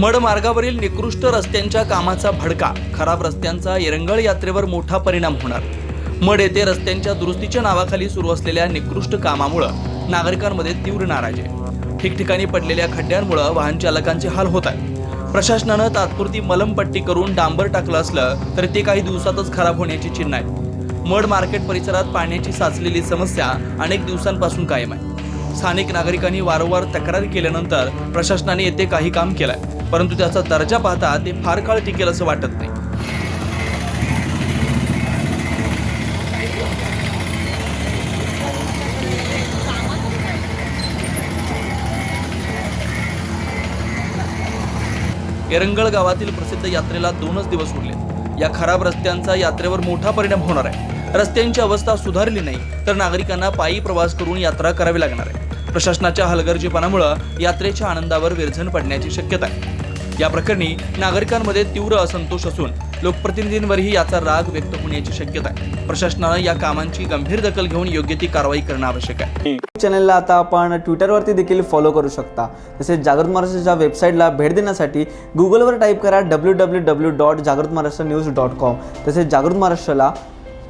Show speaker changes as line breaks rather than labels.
Mud मार्गावरील निकृष्ट रस्त्यांच्या कामाचा भडका खराब रस्त्यांचा एरंगळ यात्रेवर मोठा परिणाम होणार. मड येथे रस्त्यांच्या दुरुस्तीच्या नावाखाली सुरू असलेल्या निकृष्ट कामामुळं नागरिकांमध्ये तीव्र नाराजी. आहे ठिकठिकाणी पडलेल्या खड्ड्यांमुळं वाहन चालकांचे हाल होत आहे प्रशासनानं तात्पुरती मलमपट्टी करून डांबर टाकलं असलं तरी ते काही दिवसातच खराब होण्याची चिन्ह आहेत. मड मार्केट परिसरात पाण्याची साचलेली समस्या अनेक दिवसांपासून कायम आहे. स्थानिक नागरिकांनी वारंवार तक्रार केल्यानंतर प्रशासनाने येथे काही काम केलंय. परंतु त्याचा दर्जा पाहता ते फार काळ टिकेल असं वाटत नाही. एरंगळ गावातील प्रसिद्ध यात्रेला दोनच दिवस उरले. या खराब रस्त्यांचा यात्रेवर मोठा परिणाम होणार आहे. रस्त्यांची अवस्था सुधारली नाही तर नागरिकांना पायी प्रवास करून यात्रा करावी लागणार आहे. प्रशासनाच्या हलगर्जीपणामुळं यात्रेच्या आनंदावर विरझण पडण्याची शक्यता आहे. या प्रकरणी नागरिकांमध्ये तीव्र असंतोष असून लोकप्रतिनिधींवरही याचा राग व्यक्त होण्याची शक्यता आहे. प्रशासनानं या कामांची गंभीर दखल घेऊन योग्य ती कारवाई करणं आवश्यक आहे.
चॅनलला आता आपण ट्विटरवरती देखील फॉलो करू शकता. तसेच जागृत महाराष्ट्राच्या वेबसाईटला भेट देण्यासाठी गुगलवर टाईप करा डब्ल्यू डब्ल्यू डब्ल्यू डॉट जागृत महाराष्ट्र न्यूज डॉट कॉम तसेच जागृत महाराष्ट्राला